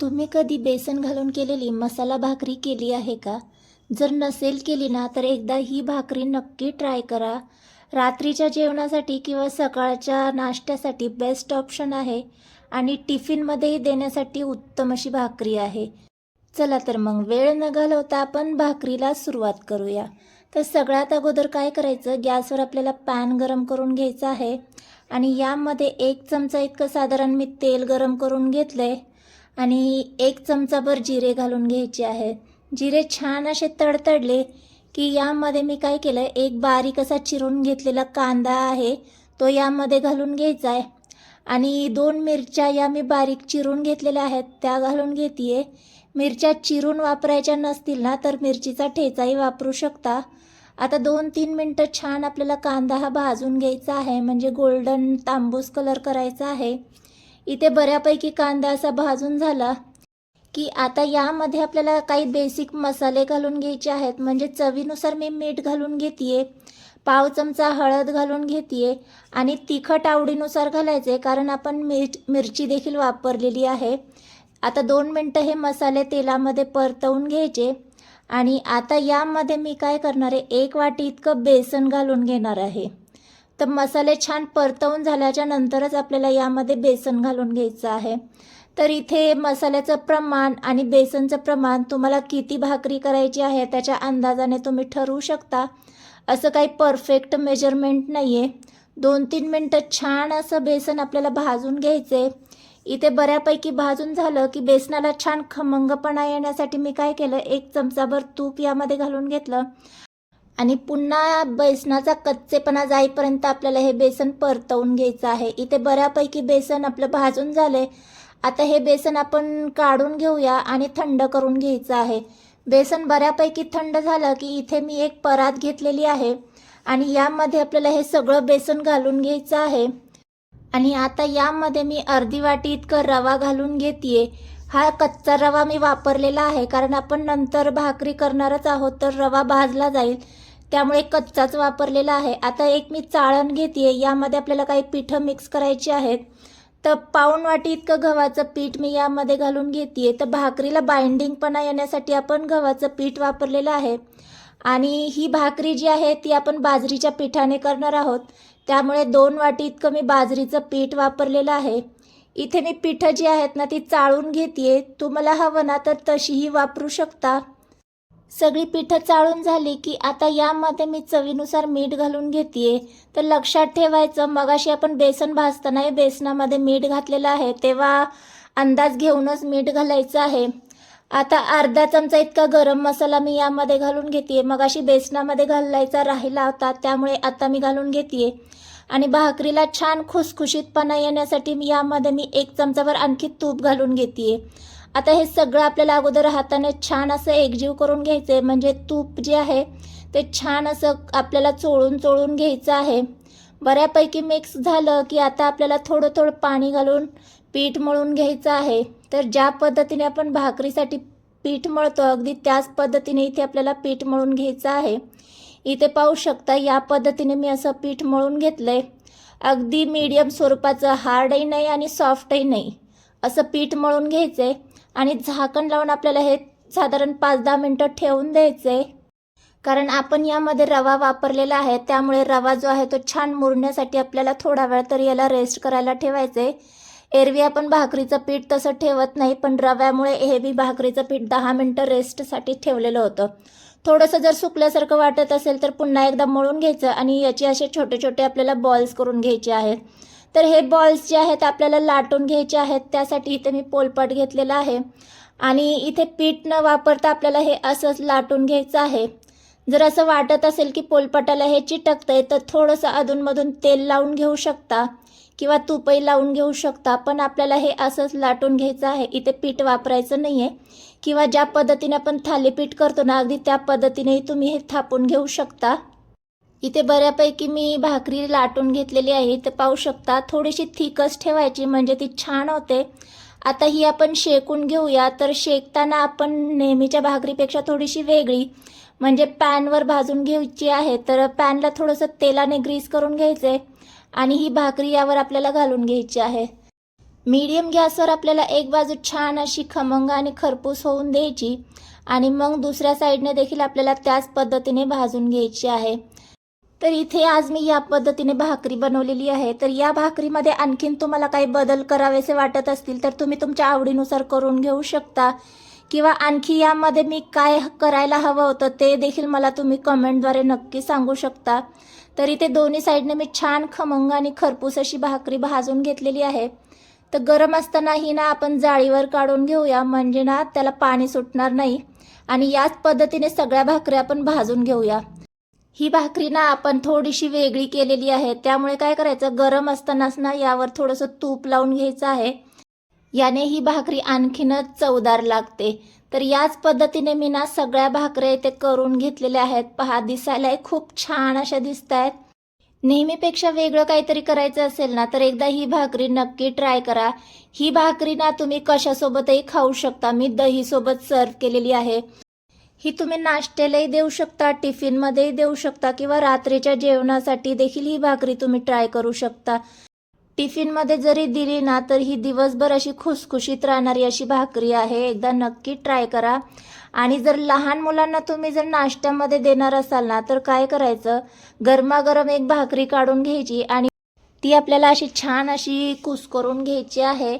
तुम्ही कधी बेसन घालून केलेली मसाला भाकरी केली आहे का? जर नसेल केली ना तर एकदा ही भाकरी नक्की ट्राय करा. रात्रीच्या जेवणासाठी किंवा सकाळच्या नाश्त्यासाठी बेस्ट ऑप्शन आहे आणि टिफिनमध्येही देण्यासाठी उत्तम अशी भाकरी आहे. चला तर मग वेळ न घालवता आपण भाकरीला सुरुवात करूया. तर सगळ्यात अगोदर काय करायचं? गॅसवर आपल्याला पॅन गरम करून घ्यायचं आहे आणि यामध्ये एक चमचा इतकं साधारण मी तेल गरम करून घेतलं आहे आणि एक चमचाभर जिरे घालून घ्यायचे आहेत जिरे छान असे तडतडले की यामध्ये मी काय केलं एक बारीक असा चिरून घेतलेला कांदा आहे तो यामध्ये घालून घ्यायचा आहे. आणि दोन मिरच्या या मी बारीक चिरून घेतलेल्या आहेत त्या घालून घेते मिरच्या चिरून वापरायच्या नसतील ना तर मिरचीचा ठेचाही वापरू शकता. आता दोन तीन मिनटं छान आपल्याला कांदा हा भाजून घ्यायचा आहे म्हणजे गोल्डन तांबूस कलर करायचा आहे. इथे बऱ्यापैकी कांदा असा भाजून झाला की आता यामध्ये आपल्याला काही बेसिक मसाले घालून घ्यायचे आहेत. म्हणजे चवीनुसार मी मीठ घालून घेते पाव चमचा हळद घालून घेते आणि तिखट आवडीनुसार घालायचे कारण आपण मिर मिरची देखील वापरलेली आहे. आता दोन मिनटं हे मसाले तेलामध्ये परतवून घ्यायचे आणि आता यामध्ये मी काय करणार आहे एक वाटी इतकं बेसन घालून घेणार आहे. तर मसाले छान परतवून झाल्याच्या नंतरच आपल्याला यामध्ये बेसन घालून घ्यायचं आहे. तर इथे मसाल्याचं प्रमाण आणि बेसनचं प्रमाण तुम्हाला किती भाकरी करायची आहे त्याच्या अंदाजाने तुम्ही ठरवू शकता. असं काही परफेक्ट मेजरमेंट नाही आहे दोन तीन मिनटं छान असं बेसन आपल्याला भाजून घ्यायचं आहे इथे बऱ्यापैकी भाजून झालं की बेसनाला छान खमंगपणा येण्यासाठी मी काय केलं? एक चमचाभर तूप यामध्ये घालून घेतलं. आणि पुन्हा बेसनाचा कच्चेपणा जाईपर्यंत आपल्याला हे बेसन परतवून घ्यायचं आहे. इथे बऱ्यापैकी बेसन आपलं भाजून झाले आता हे बेसन आपण काढून घेऊया आणि थंड करून घ्यायचं आहे. बेसन बऱ्यापैकी थंड झालं की इथे मी एक परात घेतलेली आहे आणि यामध्ये आपल्याला हे सगळं बेसन घालून घ्यायचं आहे. आणि आता यामध्ये मी अर्धी वाटी इतकं रवा घालून घेते हा कच्चा रवा मी वापरलेला आहे कारण आपण नंतर भाकरी करणारच आहोत तर रवा भाजला जाईल. त्यामुळे कच्चाच वापरलेला आहे. आता एक मी चाळण घेते यामध्ये आपल्याला काही पिठं मिक्स करायची आहेत. तर पाऊण वाटी इतकं गव्हाचं पीठ मी यामध्ये घालून घेते तर भाकरीला बाइंडिंगपणा येण्यासाठी आपण गव्हाचं पीठ वापरलेलं आहे. आणि ही भाकरी जी आहे ती आपण बाजरीच्या पिठाने करणार आहोत. त्यामुळे दोन वाटी इतकं मी बाजरीचं पीठ वापरलेलं आहे. इथे मी पिठं जी आहेत ना ती चाळून घेते तुम्हाला हवं ना तर तशीही वापरू शकता. सगळी पिठं चाळून झाली की आता यामध्ये मी चवीनुसार मीठ घालून घेते तर लक्षात ठेवायचं मगाशी आपण बेसन भाजताना बेसनामध्ये मीठ घातलेलं आहे तेव्हा अंदाज घेऊनच मीठ घालायचं आहे. आता अर्धा चमचा इतका गरम मसाला मी यामध्ये घालून घेते मगाशी बेसनामध्ये घालायचा राहिला होता त्यामुळे आता मी घालून घेते आणि भाकरीला छान खुसखुशीतपणा येण्यासाठी मी यामध्ये मी एक चमचाभर आणखी तूप घालून घेते आता हे सगळं आपल्याला अगोदर हाताने छान असं एकजीव करून घ्यायचं आहे म्हणजे तूप जे आहे ते छान असं आपल्याला चोळून चोळून घ्यायचं आहे. बऱ्यापैकी मिक्स झालं की आता आपल्याला थोडं थोडं पाणी घालून पीठ मळून घ्यायचं आहे. तर ज्या पद्धतीने आपण भाकरीसाठी पीठ मळतो अगदी त्याच पद्धतीने इथे आपल्याला पीठ मळून घ्यायचं आहे. इथे पाहू शकता या पद्धतीने मी असं पीठ मळून घेतलं आहे अगदी मीडियम स्वरूपाचं हार्डही नाही आणि सॉफ्टही नाही. असं पीठ मळून घ्यायचं आहे आणि झाकण लावून आपल्याला हे साधारण पाच दहा मिनटं ठेवून द्यायचे. कारण आपण यामध्ये रवा वापरलेला आहे त्यामुळे रवा जो आहे तो छान मुरण्यासाठी आपल्याला थोडा वेळ तरी याला रेस्ट करायला ठेवायचे. एरवी आपण भाकरीचं पीठ तसं ठेवत नाही पण रव्यामुळे हे बी भाकरीचं पीठ दहा मिनटं रेस्टसाठी ठेवलेलं होतं. थोडंसं जर सुकल्यासारखं वाटत असेल तर पुन्हा एकदा मळून घ्यायचं आणि याचे असे छोटे छोटे आपल्याला बॉल्स करून घ्यायचे आहेत. तर हे बॉल्स जे आहेत आपल्याला लाटून घ्यायचे आहेत त्यासाठी इथे मी पोलपाट घेतलेला आहे. आणि इथे पीठ न वापरता आपल्याला हे असंच लाटून घ्यायचं आहे. जर असं वाटत असेल की पोलपाटाला हे चिटकतंय तर थोडंसं अधूनमधून तेल लावून घेऊ शकता किंवा तुपही लावून घेऊ शकता पण आपल्याला हे असंच लाटून घ्यायचं आहे. इथे पीठ वापरायचं नाही आहे किंवा ज्या पद्धतीने आपण थालीपीठ करतो ना अगदी त्या पद्धतीनेही तुम्ही हे थापून घेऊ शकता. इथे बऱ्यापैकी मी भाकरी लाटून घेतलेली आहे. इथे पाहू शकता थोडीशी थिकच ठेवायची म्हणजे ती छान होते. आता ही आपण शेकून घेऊया. तर शेकताना आपण नेहमीच्या भाकरीपेक्षा थोडीशी वेगळी म्हणजे पॅनवर भाजून घ्यायची आहे. तर पॅनला थोडंसं तेलाने ग्रीस करून घ्यायचं आहे आणि ही भाकरी यावर आपल्याला घालून घ्यायची आहे. मीडियम गॅसवर आपल्याला एक बाजू छान अशी खमंग आणि खरपूस होऊन द्यायची आणि मग दुसऱ्या साईडने देखील आपल्याला त्याच पद्धतीने भाजून घ्यायची आहे. तर इथे आज मी या पद्धतीने भाकरी बनवलेली आहे. तर या भाकरीमध्ये आणखीन तुम्हाला काही बदल करावेसे वाटत असतील तर तुम्ही तुमच्या आवडीनुसार करून घेऊ शकता. किंवा आणखी यामध्ये मी काय करायला हवं होतं ते देखील मला तुम्ही कमेंटद्वारे नक्की सांगू शकता. तर इथे दोन्ही साईडने मी छान खमंग आणि खरपूस अशी भाकरी भाजून घेतलेली आहे. तर गरम असताना ही ना आपण जाळीवर काढून घेऊया म्हणजे ना त्याला पाणी सुटणार नाही. आणि याच पद्धतीने सगळ्या भाकऱ्या आपण भाजून घेऊया. ही भाकरी ना आपण थोडीशी वेगळी केलेली आहे. त्यामुळे काय करायचं? गरम असतानाच ना यावर थोडंसं तूप लावून घ्यायचं आहे. याने ही भाकरी आणखीनच चवदार लागते. तर याच पद्धतीने मी ना सगळ्या भाकऱ्या इथे करून घेतलेल्या आहेत. पहा दिसायलाही खूप छान अशा दिसत आहेत नेहमीपेक्षा वेगळं काहीतरी करायचं असेल ना तर एकदा ही भाकरी नक्की ट्राय करा. ही भाकरी ना तुम्ही कशासोबतही खाऊ शकता. मी दहीसोबत सर्व केलेली आहे. ही तुम्ही नाश्त्यालाही देऊ शकता टिफिनमध्येही देऊ शकता किंवा रात्रीच्या जेवणासाठी देखील ही भाकरी तुम्ही ट्राय करू शकता. टिफिनमध्ये जरी दिली ना तर ही दिवसभर अशी खुसखुशीत राहणारी अशी भाकरी आहे. एकदा नक्की ट्राय करा. आणि जर लहान मुलांना तुम्ही जर नाश्त्यामध्ये देणार असाल ना तर काय करायचं? गरमागरम एक भाकरी काढून घ्यायची आणि ती आपल्याला अशी छान अशी कुस्करून घ्यायची आहे.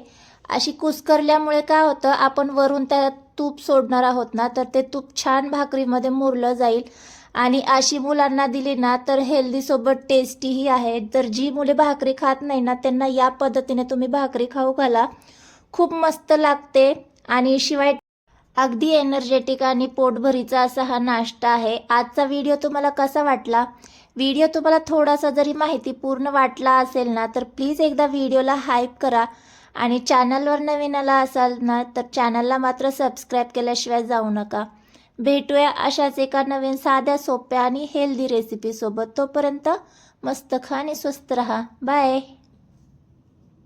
अशी कुस्करल्यामुळे काय होतं? आपण वरून त्या तूप सोडणार आहोत ना तर ते तूप छान भाकरीमध्ये मुरलं जाईल. आणि अशी मुलांना दिली ना तर हेल्दीसोबत टेस्टीही आहे. तर जी मुले भाकरी खात नाही ना त्यांना या पद्धतीने तुम्ही भाकरी खाऊ घाला. खूप मस्त लागते. आणि शिवाय अगदी एनर्जेटिक आणि पोटभरीचा असा हा नाश्ता आहे. आजचा व्हिडिओ तुम्हाला कसा वाटला? व्हिडिओ तुम्हाला थोडासा जरी माहिती पूर्ण वाटला असेल ना तर प्लीज एकदा व्हिडिओला हाईप करा. आणि चॅनलवर नवीन आला असाल ना तर चॅनलला मात्र सबस्क्राईब केल्याशिवाय जाऊ नका. भेटूया अशाच एका नवीन साध्या सोप्या आणि हेल्दी रेसिपीसोबत तोपर्यंत मस्त खा आणि स्वस्त रहा. बाय